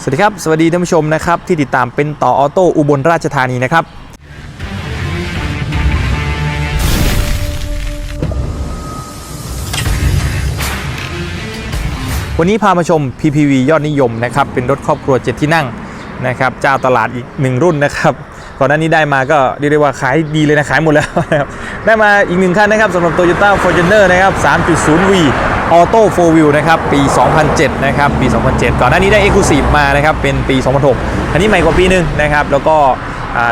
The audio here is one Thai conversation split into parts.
สวัสดีครับ สวัสดีท่านผู้ชมนะครับ ที่ติดตามเป็นต่อออโต้อุบลราชธานีนะครับวันนี้พามาชม PPV ยอดนิยมนะครับเป็นรถครอบครัว 7 ที่นั่งนะครับเจ้าตลาดอีกหนึ่งรุ่นนะครับก่อนหน้านี้ได้มาก็เรียกได้ว่าขายดีเลยนะ ขายหมดแล้วนะครับได้มาอีกหนึ่งคันนะครับสำหรับ Toyota Fortuner นะครับ 3.0V Auto 4 Wheel นะครับปี 2007 นะครับปี 2007 ก่อนหน้านี้ได้ Exclusive มานะครับเป็นปี 2006 อันนี้ใหม่กว่าปีหนึงนะครับแล้วก็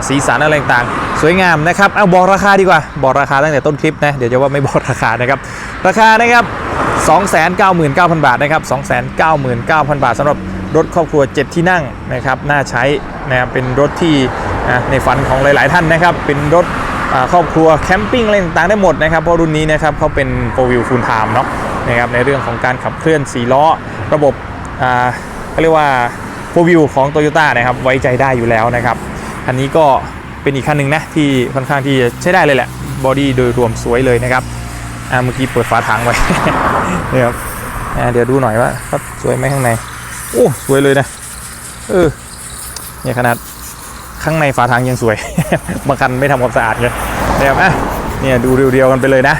สีสันอะไรต่างๆ สวยงามนะครับเอาบอกราคาดีกว่า บอกราคาตั้งแต่ต้นคลิปนะเดี๋ยวจะว่าไม่บอกราคานะครับ ราคานะครับ299,000 บาทนะครับ299,000 บาทสำหรับรถครอบครัว 7 ที่นั่งนะครับน่าใช้นะครับเป็นรถที่ในฝันของหลาย ๆ ท่านนะครับ เป็นรถครอบครัวแคมปิ้งอะไรต่างๆได้หมดนะครับเพราะรุ่นนี้นะครับเขาเป็น4 wheel full time เนาะ นะครับในเรื่องของการขับเคลื่อน4ล้อ ระบบอ่าเขาเรียกว่า4 wheel ของ Toyota นะครับไว้ใจได้อยู่แล้วนะครับคันนี้ก็เป็นอีกคันหนึ่งนะที่ค่อนข้างที่จะใช้ได้เลยแหละบอดี้โดยรวมสวยเลยนะครับอ่าเมื่อกี้เปิดฝาถังไว้นี่ยครับอ่าเดี๋ยวดูหน่อยว่าครับสวยไหมข้างในโอ้สวยเลยนะเออเนี่ยขนาดข้างในฝาถังยังสวยบางคันไม่ทำความสะอาดเลยนะครับอะเนี่ยดูเรียวๆกันไปเลยนะ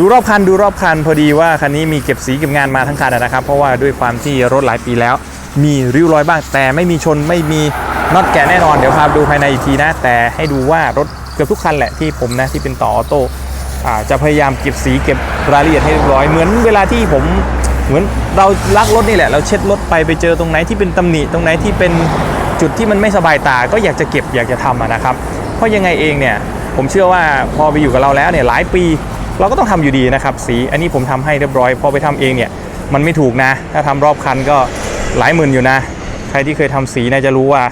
ดูรอบคันดูรอบคันพอดีว่าคันนี้มีเก็บสีเก็บงานมาทั้งคันนะครับ เพราะว่าด้วยความที่รถหลายปีแล้ว มีริ้วรอยบ้าง แต่ไม่มีชนไม่มีน็อตแกะแน่นอนเดี๋ยวพาดูภายในอีกทีนะ แต่ให้ดูว่ารถเกือบทุกคันแหละที่ผมนะที่เป็นต่อออโต้จะพยายามเก็บสีเก็บรายละเอียดให้เรียบร้อยเหมือนเวลาที่ผมเหมือนเราลักรถนี่แหละเราเช็ดรถไปไปเจอตรงไหนที่เป็นตำหนิตรงไหนที่เป็นจุดที่มันไม่สบายตาก็อยากจะเก็บอยากจะทำะนะครับ เพราะยังไงเองเนี่ยผมเชื่อว่าพอไปอยู่กับเราแล้วเนี่ยหลายปี เราก็ต้องทำอยู่ดีนะครับสีอันนี้ผมทำให้เรียบร้อยพอไปทำเองเนี่ยมันไม่ถูกนะ ถ้าทำรอบคันก็หลายหมื่นอยู่นะ ใครที่เคยทำสีน่าจะรู้ว่า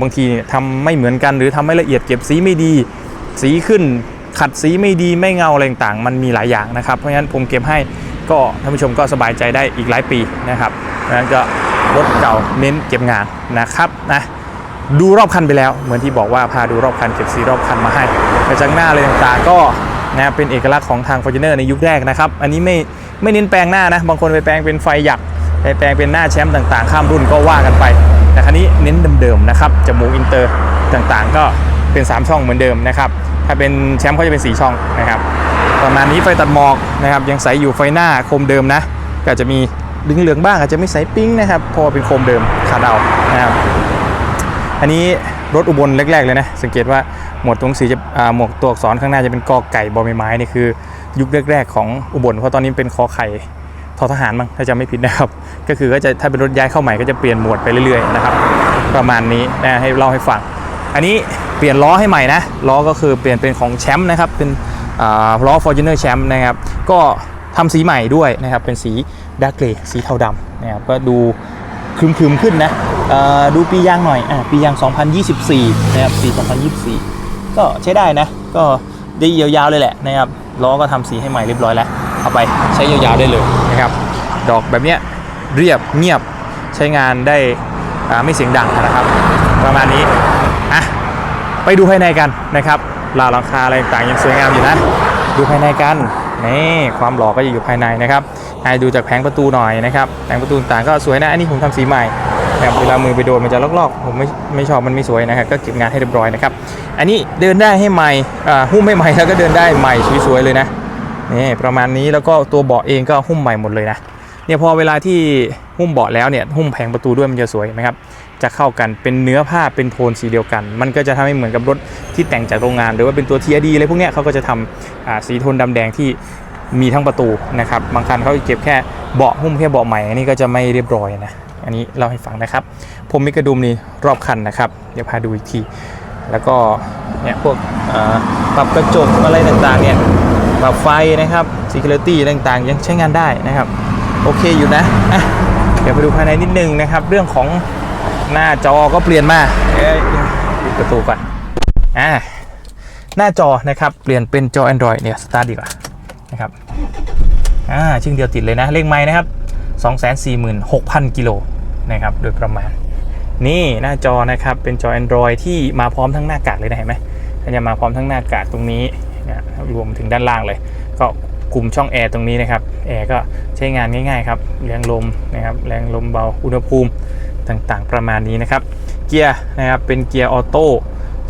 บางทีเนี่ยทำไม่เหมือนกันหรือทำไม่ละเอียดเก็บสีไม่ดี สีขึ้นขัดสีไม่ดีไม่เงาอะไรต่างมันมีหลายอย่างนะครับ เพราะฉะนั้นผมเก็บให้ก็ท่านผู้ชมก็สบายใจได้อีกหลายปีนะครับเพราะฉะนั้นก็รถเก่าเน้นเก็บงานนะครับนะดูรอบคันไปแล้ว เหมือนที่บอกว่าพาดูรอบคันเก็บสีรอบคันมาให้กระจังหน้าอะไรต่างๆก็ นะเป็นเอกลักษณ์ของทาง Fortuner ในยุคแรกนะครับ อันนี้ไม่ไม่เน้นแปลงหน้านะ บางคนไปแปลงเป็นไฟหยักไปแปลงเป็นหน้าแชมป์ต่างๆ ข้ามรุ่นก็ว่ากันไป แต่คันนี้เน้นเดิมๆนะครับจมูกอินเตอร์ต่างๆ ก็เป็น 3 ช่องเหมือนเดิมนะครับถ้าเป็นแชมป์เขาจะเป็น 4 ช่องนะครับประมาณนี้ไฟตัดหมอกนะครับยังใสอยู่ไฟหน้าโคมเดิมนะก็จะมีดึงเหลืองบ้างอาจจะไม่ใสปิ้งนะครับเพราะเป็นโคมเดิมขาดเอานะครับอันนี้รถอุบลแรกๆเลยนะสังเกตว่า หมวดตรงสีจะอ่าหมวดตัวอักษรข้างหน้าจะเป็นกอไก่บอใบไม้นี่คือยุคแรกๆของอุบลเพราะตอนนี้เป็นคอไข่ทอทหารมั้งถ้าจำไม่ผิดนะครับ ก็คือก็จะถ้าเป็นรถย้ายเข้าใหม่ก็จะเปลี่ยนหมวดไปเรื่อยๆนะครับประมาณนี้นะให้เล่าให้ฟัง อันนี้เปลี่ยนล้อให้ใหม่นะล้อก็คือเปลี่ยนเป็นของแชมป์นะครับเป็นล้อ Fortuner แชมป์นะครับก็ทำสีใหม่ด้วยนะครับเป็นสีดาร์กเกรย์สีเทาดำนะครับก็ดูครึมๆขึ้นนะดูปียางหน่อยอะปียาง 2024 นะครับปี 2024 ก็ใช้ได้นะ ก็ได้ยาวๆเลยแหละนะครับล้อก็ทำสีให้ใหม่เรียบร้อยแล้วเอาไปใช้ยาวๆได้เลยนะครับ ดอกแบบเนี้ยเรียบเงียบใช้งานได้ไม่เสียงดังนะครับ ประมาณนี้อะไปดูภายในกันนะครับราวหลังคาอะไรต่างยังสวยงามอยู่นะ ดูภายในกันนี่ความหล่อก็จะอยู่ภายในนะครับให้ดูจากแผงประตูหน่อยนะครับแผงประตูต่างก็สวยนะอันนี้ผมทำสีใหม่ นะครับเวลามือไปโดนมันจะลอกๆผมไม่ไม่ชอบมันไม่สวยนะครับก็เก็บงานให้เรียบร้อยนะครับอันนี้เดินได้ให้ใหม่หุ้มไม่ใหม่แล้วก็เดินได้ใหม่สวยๆเลยนะนี่ประมาณนี้แล้วก็ตัวเบาะเองก็หุ้มใหม่หมดเลยนะเนี่ยพอเวลาที่หุ้มเบาะแล้วเนี่ยหุ้มแผงประตูด้วยมันจะสวยไหมครับจะเข้ากันเป็นเนื้อผ้าเป็นโทนสีเดียวกัน มันก็จะทำให้เหมือนกับรถที่แต่งจากโรงงาน หรือว่าเป็นตัว TRD อะไรพวกเนี้ยเขาก็จะทำสีโทนดำแดงที่มีทั้งประตูนะครับบางคันเขาเก็บแค่เบาะหุ้มแค่เบาะใหม่อันนี้ก็จะไม่เรียบร้อยนะ อันนี้เล่าให้ฟังนะครับผมมีกระดุมนี่รอบคันนะครับ เดี๋ยวพาดูอีกที แล้วก็เนี่ยพวกปรับกระจกอะไรต่างๆเนี่ยปรับไฟนะครับ security ต่างๆ ยังใช้งานได้นะครับ โอเคอยู่นะะเดี๋ยวไปดูภายในนิดนึงนะครับ เรื่องของหน้าจอก็เปลี่ยนมาเอ้ยปิดประตูก่อนอ่าหน้าจอนะครับ เปลี่ยนเป็นจอ Android เนี่ยสตาร์ทดีกว่านะครับอ่าชึ่งเดียวติดเลยนะเลขไม้นะครับ 246,000 กิโลนะครับโดยประมาณ นี่หน้าจอนะครับเป็นจอ Android ที่มาพร้อมทั้งหน้ากากเลยนะเห็นไหมมันจะมาพร้อมทั้งหน้ากากตรงนี้นะรวมถึงด้านล่างเลย ก็กลุ่มช่องแอร์ตรงนี้นะครับแอร์ก็ใช้งานง่ายๆครับแรงลมนะครับแรงลมเบาอุณหภูมิต่างๆประมาณนี้นะครับ เกียร์นะครับเป็นเกียร์ออโต้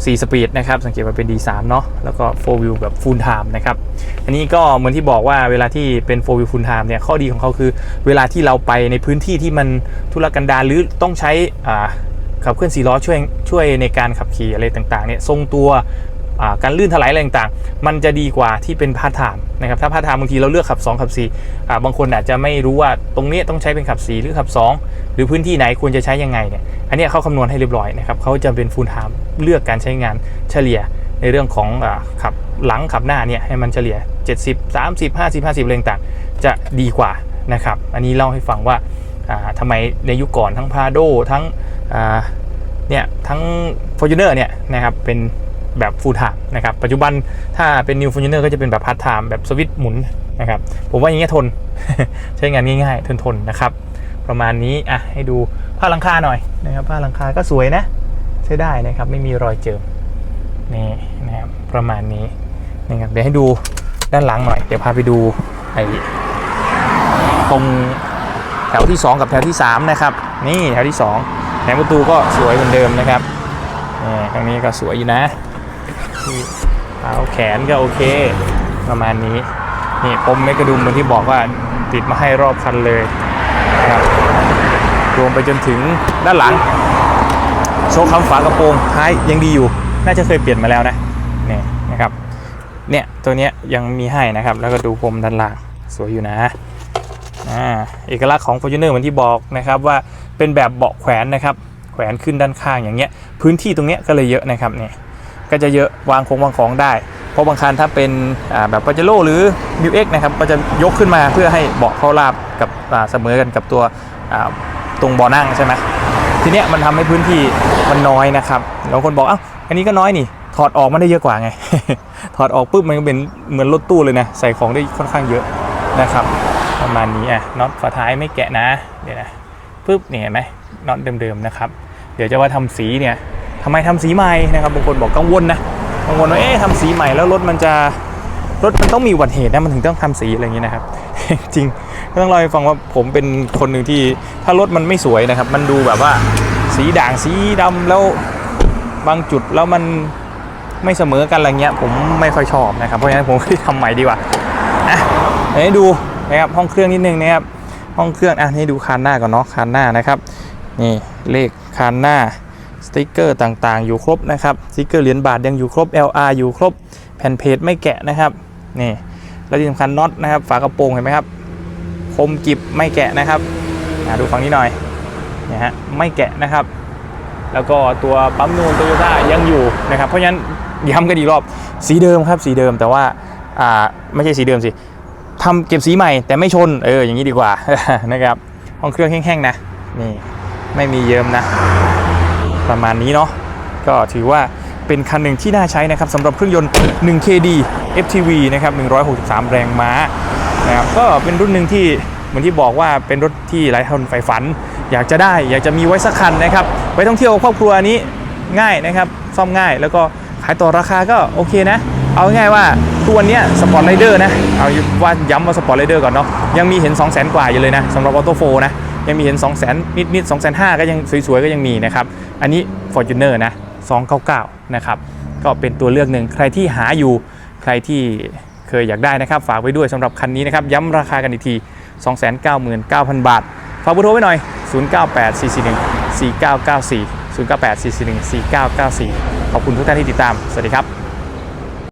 4 สปีดนะครับ สังเกตว่าเป็น D3 เนาะแล้วก็ 4 wheel แบบ full time นะครับ อันนี้ก็เหมือนที่บอกว่าเวลาที่เป็น 4 wheel full time เนี่ย ข้อดีของเขาคือ เวลาที่เราไปในพื้นที่ที่มันทุรกันดารหรือต้องใช้ขับเคลื่อนสี่ล้อช่วยช่วยในการขับขี่อะไรต่างๆเนี่ยทรงตัว การลื่นถลายอะไรต่างๆ มันจะดีกว่าที่เป็นพาร์ทไทม์นะครับถ้าพาร์ทไทม์บางทีเราเลือกขับ 2 ขับ4อ่บางคนอาจจะไม่รู้ว่าตรงนี้ต้องใช้เป็นขับ 4 หรือขับ 2 หรือพื้นที่ไหนควรจะใช้ยังไงเนี่ยอันนี้เขาคำนวณให้เรียบร้อยนะครับเขาจะเป็นฟูลไทม์เลือกการใช้งานเฉลี่ยในเรื่องของอขับหลังขับหน้าเนี่ยให้มันเฉลี่ย 70 30 50 50อะไรต่างๆจะดีกว่านะครับอันนี้เล่าให้ฟังว่าอ่าทำไมในยุคก่อนทั้งพาโดทั้งเนี่ยทั้ง f o r t u n e r เนี่ยนะครับเป็น แบบ full time นะครับปัจจุบันถ้าเป็น new f o r t u n e r ก็จะเป็นแบบ part time แบบสวิตช์หมุนนะครับผมว่าอย่างเงี้ยทนใช้งานง่ายๆ ทนๆนะครับประมาณนี้อะให้ดูผ้าหลังคาหน่อยนะครับผ้าหลังคาก็สวยนะใช้ได้นะครับไม่มีรอยเจิมนี่นะครับประมาณนี้นะครับเดี๋ยวให้ดูด้านหลังหน่อย เดี๋ยวพาไปดูไอ้ตรงแถวที่ 2 กับแถวที่ 3 นะครับ นี่แถวที่2แถวประตูก็สวยเหมือนเดิมนะครับนี่ตรงนี้ก็สวยอยู่นะ ที่เอาแขนก็โอเค ประมาณนี้ นี่ปมเมกระดุมเหมือนที่บอกว่าติดมาให้รอบคันเลยนะครับรวมไปจนถึงด้านหลัง โชว์คำฝากระโปรงท้ายยังดีอยู่ น่าจะเคยเปลี่ยนมาแล้วนะนี่นะครับเนี่ยตัวเนี้ยยังมีให้นะครับ แล้วก็ดูพรมด้านล่างสวยอยู่นะอ่าเอกลักษณ์ของ Fortuner เหมือนที่บอกนะครับว่าเป็นแบบเบาะแขวนนะครับแขวนขึ้นด้านข้างอย่างเงี้ยพื้นที่ตรงเนี้ยก็เลยเยอะนะครับเนี่ย ก็จะเยอะวางของวางของได้ เพราะบางคันถ้าเป็นแบบปาเจโร่หรือ m ิวเอ็กนะครับก็จะยกขึ้นมาเพื่อให้เบาะเข้าราบกับเสมอกันกับตัวตรงเบาะนั่งใช่ไหมทีเนี้ยมันทำให้พื้นที่มันน้อยนะครับบางคนบอกเอ้าอันนี้ก็น้อยนี่ถอดออกมันได้เยอะกว่าไง ถอดออกปุ๊บมันก็เป็นเหมือนรถตู้เลยนะใส่ของได้ค่อนข้างเยอะนะครับประมาณนี้อะน็อตฝาท้ายไม่แกะนะเดี๋ยวนะปุ๊บนี่เห็นไหมน็อตเดิมๆนะครับ เดี๋ยวจะว่าทำสีเนี่ย ทำไมทำสีใหม่นะครับบางคนบอกกังวลนะกังวลว่าเอ๊ะทำสีใหม่แล้วรถมันจะรถมันต้องมีอุบัติเหตุนะมันถึงต้องทำสีอะไรอย่างนี้นะครับ จริงก็ต้องเล่าให้ฟังว่าผมเป็นคนหนึ่งที่ถ้ารถมันไม่สวยนะครับ มันดูแบบว่าสีด่างสีดำแล้วบางจุดแล้วมันไม่เสมอกันอะไรเงี้ยผมไม่ค่อยชอบนะครับเพราะฉะนั้นผมก็ทำใหม่ดีกว่าอะให้ดูนะครับห้องเครื่องนิดนึงนะครับห้องเครื่องอะนี่ดูคานหน้าก่อนเนาะคานหน้านะครับนี่เลขคานหน้า สติกเกอร์ต่างๆ อยู่ครบนะครับสติกเกอร์เหรียญบาทยังอยู่ครบ LR อยู่ครบแผ่นเพจไม่แกะนะครับนี่แล้วที่สำคัญน็อตนะครับฝากระโปรงเห็นไหมครับคมกิบไม่แกะนะครับอ่าดูฝั่งนี้หน่อยนี่ฮะไม่แกะนะครับ แล้วก็ตัวปั๊มนูนโตโยต้ายังอยู่นะครับ เพราะฉะนั้นย้ำกันอีกรอบสีเดิมครับสีเดิมแต่ว่าอ่าไม่ใช่สีเดิมสิทำเก็บสีใหม่แต่ไม่ชนเอออย่างนี้ดีกว่านะครับห้องเครื่องแห้งๆนะนี่ไม่มีเยิ้มนะ ประมาณนี้เนาะก็ถือว่าเป็นคันหนึ่งที่น่าใช้นะครับสำหรับเครื่องยนต์ 1KD FTV นะครับ 163 แรงม้านะครับก็เป็นรุ่นหนึ่งที่เหมือนที่บอกว่าเป็นรถที่หลายคนใฝ่ฝัน อยากจะได้อยากจะมีไว้สักคันนะครับไปท่องเที่ยวครอบครัวนี้ง่ายนะครับ ซ่อมง่ายแล้วก็ขายต่อราคาก็โอเคนะ เอาง่ายว่าตัวนี้สปอร์ตไรเดอร์นะ เอาว่าย้ำว่าสปอร์ตไรเดอร์ก่อนเนาะยังมีเห็น 2 0 0 0 0 0 กว่าอยู่เลยนะสำหรับออโต้โฟนะ ยังมีเห็น2 0 0 0 0นิดนิดๆ2 5 0 0 0ก็ยังสวยๆ ก็ยังมีนะครับ อันนี้ Fortuner นะ 299 นะครับ ก็เป็นตัวเลือกหนึ่งใครที่หาอยู่ใครที่เคยอยากได้นะครับ ฝากไว้ด้วยสำหรับคันนี้นะครับ ย้ำราคากันอีกที 299,000 บาท ฝากเบอร์โทรไว้หน่อย 0984414994 0984414994 ขอบคุณทุกท่านที่ติดตาม สวัสดีครับ